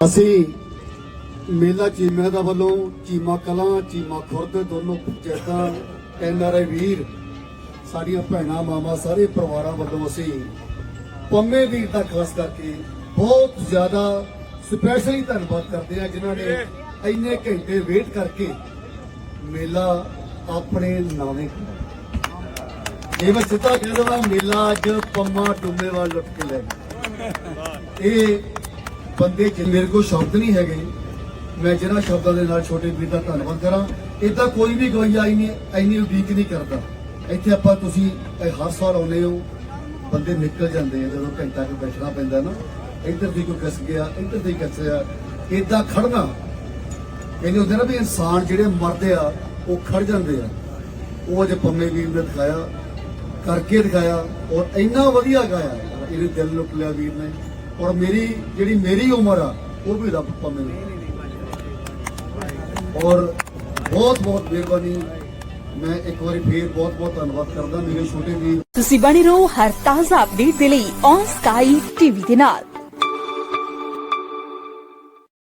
ਅਸੀਂ ਮੇਲਾ ਚੀਮਿਆਂ ਦਾ ਵੱਲੋਂ ਚੀਮਾ ਕਲਾਂ, ਚੀਮਾ ਖੁਰਦ, ਦੋਨੋਂ ਪੰਚਾਇਤਾਂ ਐਨਆਰਆਈ ਵੀਰ, ਸਾਡੀਆਂ ਭੈਣਾਂ ਮਾਮਾ ਸਾਰੇ ਪਰਿਵਾਰਾਂ ਵੱਲੋਂ ਅਸੀਂ ਪੰਮੇ ਵੀਰ ਦਾ ਖਾਸ ਕਰਕੇ ਬਹੁਤ ਜ਼ਿਆਦਾ ਸਪੈਸ਼ਲੀ ਧੰਨਵਾਦ ਕਰਦੇ ਹਾਂ, ਜਿਨ੍ਹਾਂ ਨੇ ਇੰਨੇ ਘੰਟੇ ਵੇਟ ਕਰਕੇ ਮੇਲਾ ਆਪਣੇ ਨਾਵੇਂ ਇਹ ਮੈਂ ਸਿੱਧਾ ਕਹਿ ਦਵਾਂ ਮੇਲਾ ਅੱਜ ਪੰਮਾ ਟੁੰਮੇ ਵਾਲ ਲੁੱਟ ਕੇ ਲੈ ਗਿਆ। ਇਹ ਬੰਦੇ ਚ ਮੇਰੇ ਕੋਲ ਸ਼ਬਦ ਨਹੀਂ ਹੈਗੇ, ਮੈਂ ਜਿਹੜਾ ਸ਼ਬਦਾਂ ਦੇ ਨਾਲ ਛੋਟੇ ਵੀਰ ਦਾ ਧੰਨਵਾਦ ਕਰਾਂ। ਇਦਾਂ ਕੋਈ ਵੀ ਗਵਈਆ ਨਹੀਂ, ਇੰਨੀ ਉਡੀਕ ਨਹੀਂ ਕਰਦਾ। ਇੱਥੇ ਆਪਾਂ ਤੁਸੀਂ ਹਰ ਸਾਲ ਆਉਂਦੇ ਹੋ, ਬੰਦੇ ਨਿਕਲ ਜਾਂਦੇ ਆ, ਜਦੋਂ ਘੰਟਾ ਕੁ ਬੈਠਣਾ ਪੈਂਦਾ ਨਾ। ਇੱਧਰ ਦੀ ਕੋਈ ਕੱਸ ਗਿਆ, ਇੱਧਰ ਦੀ ਕੱਸਿਆ ਇਦਾਂ ਖੜਨਾ। ਕਹਿੰਦੇ ਹੁੰਦੇ ਨਾ ਵੀ ਇਨਸਾਨ ਜਿਹੜੇ ਮਰਦੇ ਆ, ਉਹ ਖੜ ਜਾਂਦੇ ਆ। ਉਹ ਅੱਜ ਪੰਮੇ ਵੀਰ ਨੇ ਦਿਖਾਇਆ, ਕਰਕੇ ਦਿਖਾਇਆ, ਔਰ ਇੰਨਾ ਵਧੀਆ ਗਾਇਆ। ਇਹਦੇ ਦਿਲ ਲੁੱਟ ਲਿਆ ਵੀਰ ਨੇ। ਔਰ ਮੇਰੀ ਜਿਹੜੀ ਮੇਰੀ ਉਮਰ ਆ, ਉਹ ਵੀ ਰੱਬ ਪੰਮੇ ਔਰ ਬਹੁਤ ਬਹੁਤ ਮਿਹਰਬਾਨੀ। ਮੈਂ ਇੱਕ ਵਾਰੀ ਫੇਰ ਬਹੁਤ ਬਹੁਤ ਧੰਨਵਾਦ ਕਰਦਾ ਮੇਰੇ ਛੋਟੇ ਵੀਰ। ਤੁਸੀਂ ਬਣੇ ਰਹੋ ਹਰ ਤਾਜ਼ਾ ਅਪਡੇਟ ਦੇ ਲਈ ਔਨ ਸਕਾਈ ਟੀਵੀ ਦੇ ਨਾਲ।